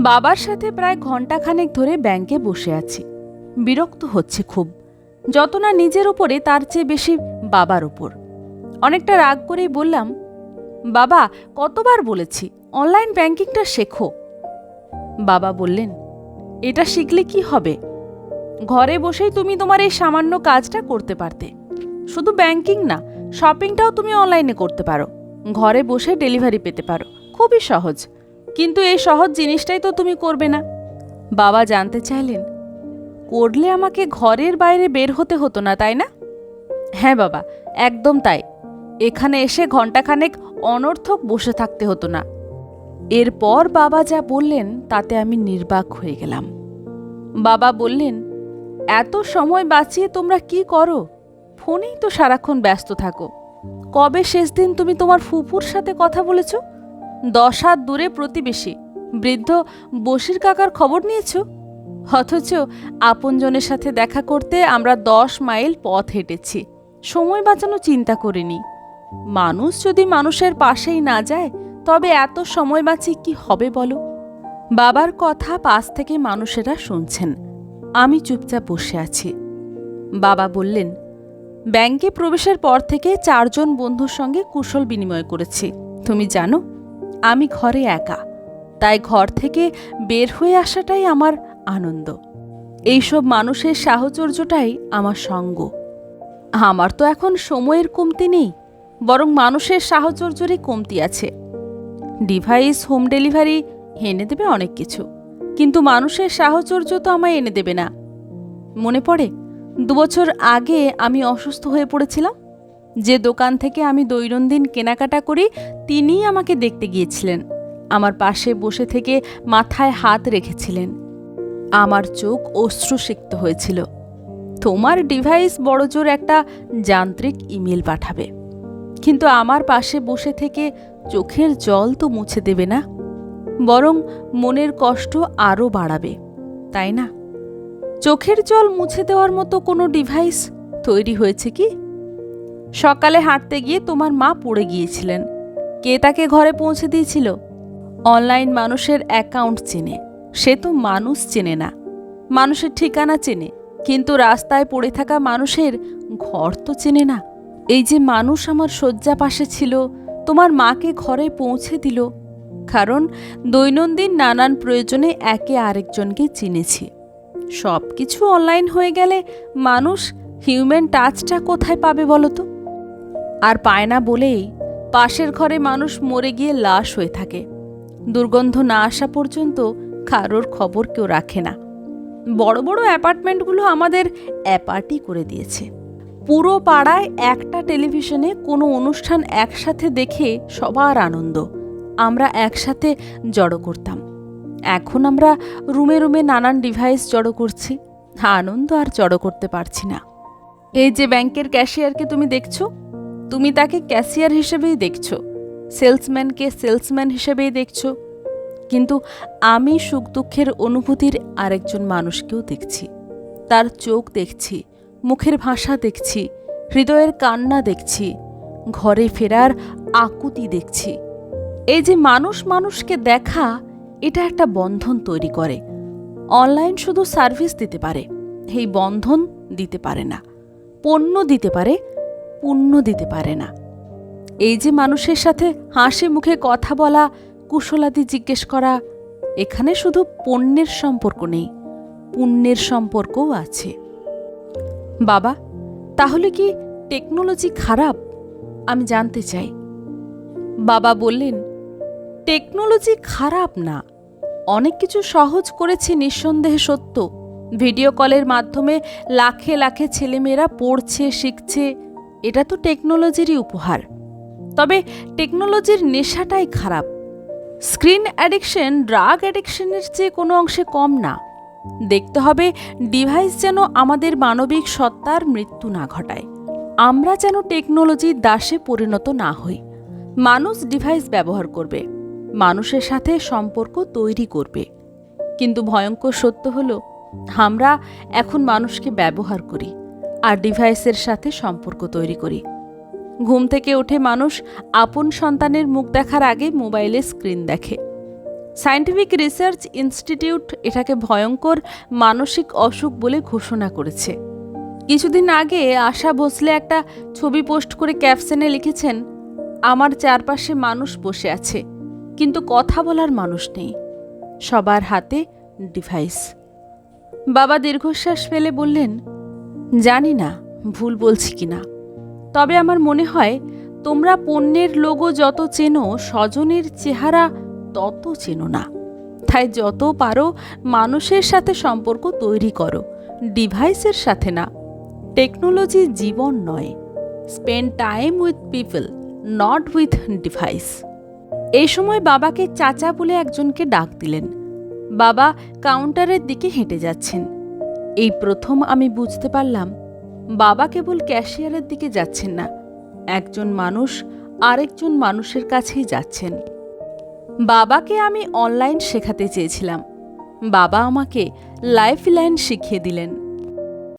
বাবার সাথে প্রায় ঘন্টাখানেক ধরে ব্যাংকে বসে আছি। বিরক্ত হচ্ছে খুব। যত না নিজের উপরে, তার চেয়ে বেশি বাবার উপর। অনেকটা রাগ করেই বললাম, বাবা, কতবার বলেছি, অনলাইন ব্যাংকিংটা শেখো। বাবা বললেন, এটা শিখলে কি হবে? ঘরে বসেই তুমি তোমার এই সামান্য কাজটা করতে পারতে। শুধু ব্যাংকিং না, শপিংটাও তুমি অনলাইনে করতে পারো। ঘরে বসে ডেলিভারি পেতে পারো। খুবই সহজ। কিন্তু এই সহজ জিনিসটাই তো তুমি করবে না। বাবা জানতে চাইলেন, করলে আমাকে ঘরের বাইরে বের হতে হতো না, তাই না? হ্যাঁ বাবা, একদম তাই। এখানে এসে ঘন্টাখানেক অনর্থক বসে থাকতে হতো না। এরপর বাবা যা বললেন, তাতে আমি নির্বাক হয়ে গেলাম। বাবা বললেন, এত সময় বাঁচিয়ে তোমরা কি করো? ফোনেই তো সারাক্ষণ ব্যস্ত থাকো। কবে শেষ দিন তুমি তোমার ফুপুর সাথে কথা বলেছ? দশ হাত দূরে প্রতিবেশী। বৃদ্ধ, বসির কাকার খবর নিয়েছ? অথচ আপনজনের সাথে দেখা করতে আমরা দশ মাইল পথ হেঁটেছি। সময় বাঁচানো চিন্তা করিনি। মানুষ যদি মানুষের পাশেই না যায়, তবে এত সময় বাঁচিয়ে কি হবে বলো? বাবার কথা পাশ থেকে মানুষেরা শুনছেন। আমি চুপচাপ বসে আছি। বাবা বললেন, ব্যাংকে প্রবেশের পর থেকে চারজন বন্ধুর সঙ্গে কুশল বিনিময় করেছি। তুমি জানো আমি ঘরে একা, তাই ঘর থেকে বের হয়ে আসাটাই আমার আনন্দ। এইসব মানুষের সাহচর্যটাই আমার সঙ্গ। আমার তো এখন সময়ের কমতি নেই, বরং মানুষের সাহচর্যেরই কমতি আছে। ডিভাইস, হোম ডেলিভারি এনে দেবে অনেক কিছু, কিন্তু মানুষের সাহচর্য তো আমায় এনে দেবে না। মনে পড়ে, দুবছর আগে আমি অসুস্থ হয়ে পড়েছিলাম? যে দোকান থেকে আমি দৈনন্দিন কেনাকাটা করি, তিনিই আমাকে দেখতে গিয়েছিলেন। আমার পাশে বসে থেকে মাথায় হাত রেখেছিলেন। আমার চোখ অশ্রুসিক্ত হয়েছিল। তোমার ডিভাইস বড়জোর একটা যান্ত্রিক ইমেল পাঠাবে। কিন্তু আমার পাশে বসে থেকে চোখের জল তো মুছে দেবে না। বরং মনের কষ্ট আরও বাড়াবে, তাই না? চোখের জল মুছে দেওয়ার মতো কোনো ডিভাইস তৈরি হয়েছে কি? সকালে হাঁটতে গিয়ে তোমার মা পড়ে গিয়েছিলেন। কে তাকে ঘরে পৌঁছে দিয়েছিল? অনলাইন মানুষের অ্যাকাউন্ট চেনে। সে তো মানুষ চেনে না। মানুষের ঠিকানা চেনে। কিন্তু রাস্তায় পড়ে থাকা মানুষের ঘর তো চেনে না। এই যে মানুষ আমার শয্যা পাশে ছিল, তোমার মাকে ঘরে পৌঁছে দিল। কারণ দৈনন্দিন নানান প্রয়োজনে একে আরেকজনকে চিনেছি। সব কিছু অনলাইন হয়ে গেলে মানুষ হিউম্যান টাচটা কোথায় পাবে বলো তো? আর পায় না বলেই পাশের ঘরে মানুষ মরে গিয়ে লাশ হয়ে থাকে। দুর্গন্ধ না আসা পর্যন্ত কারোর খবর কেউ রাখে না। বড় বড় অ্যাপার্টমেন্টগুলো আমাদের অ্যাপার্টি করে দিয়েছে। পুরো পাড়ায় একটা টেলিভিশনে কোনো অনুষ্ঠান একসাথে দেখে সবার আনন্দ। আমরা একসাথে জড়ো করতাম। এখন আমরা রুমে রুমে নানান ডিভাইস জড়ো করছি। আনন্দ আর জড়ো করতে পারছি না। এই যে ব্যাংকের ক্যাশিয়ারকে তুমি দেখছ তুমি তাকে ক্যাশিয়ার হিসেবেই দেখছ, সেলসম্যানকে সেলসম্যান হিসেবেই দেখছ, কিন্তু আমি সুখ দুঃখের অনুভূতির আরেকজন মানুষকেও দেখছি। তার চোখ দেখছি, মুখের ভাষা দেখছি, হৃদয়ের কান্না দেখছি, ঘরে ফেরার আকুতি দেখছি। এই যে মানুষ মানুষকে দেখা, এটা একটা বন্ধন তৈরি করে। অনলাইন শুধু সার্ভিস দিতে পারে, এই বন্ধন দিতে পারে না, পণ্য দিতে পারে পুণ্য দিতে পারে না। এই যে মানুষের সাথে হাসি মুখে কথা বলা, কুশলাদি জিজ্ঞেস করা, এখানে শুধু পণ্যের সম্পর্ক নেই, পুণ্যের সম্পর্কও আছে। বাবা, তাহলে কি টেকনোলজি খারাপ? আমি জানতে চাই। বাবা বললেন, টেকনোলজি খারাপ না। অনেক কিছু সহজ করেছে নিঃসন্দেহে সত্য। ভিডিও কলের মাধ্যমে লাখে লাখে ছেলেমেয়েরা পড়ছে, শিখছে এটা তো টেকনোলজিরই উপহার। তবে টেকনোলজির নেশাটাই খারাপ। স্ক্রিন অ্যাডিকশন ড্রাগ অ্যাডিকশনের চেয়ে কোনো অংশে কম না। দেখতে হবে ডিভাইস যেন আমাদের মানবিক সত্তার মৃত্যু না ঘটায়। আমরা যেন টেকনোলজির দাসে পরিণত না হই। মানুষ ডিভাইস ব্যবহার করবে। মানুষের সাথে সম্পর্ক তৈরি করবে। কিন্তু ভয়ঙ্কর সত্য হলো, আমরা এখন মানুষকে ব্যবহার করি। আর ডিভাইসের সাথে সম্পর্ক তৈরি করি। ঘুম থেকে উঠে মানুষ আপন সন্তানের মুখ দেখার আগে মোবাইলে স্ক্রিন দেখে। সায়েন্টিফিক রিসার্চ ইনস্টিটিউট এটাকে ভয়ঙ্কর মানসিক অসুখ বলে ঘোষণা করেছে। কিছুদিন আগে আশা ভোসলে একটা ছবি পোস্ট করে ক্যাপশনে লিখেছেন, আমার চারপাশে মানুষ বসে আছে, কিন্তু কথা বলার মানুষ নেই, সবার হাতে ডিভাইস। বাবা দীর্ঘশ্বাস ফেলে বললেন জানি না, ভুল বলছি কি না তবে আমার মনে হয়, তোমরা পণ্যের লোগো যত চেনো, স্বজনের চেহারা তত চেনো না। তাই যত পারো, মানুষের সাথে সম্পর্ক তৈরি করো, ডিভাইসের সাথে না। টেকনোলজি জীবন নয়। Spend time with people, not with device. এই সময় বাবাকে চাচা বলে একজনকে ডাক দিলেন। বাবা কাউন্টারের দিকে হেঁটে যাচ্ছেন। এই প্রথম আমি বুঝতে পারলাম, বাবা কেবল ক্যাশিয়ারের দিকে যাচ্ছেন না, একজন মানুষ আরেকজন মানুষের কাছেই যাচ্ছেন। বাবাকে আমি অনলাইন শেখাতে চেয়েছিলাম। বাবা আমাকে লাইফ লাইন শিখিয়ে দিলেন।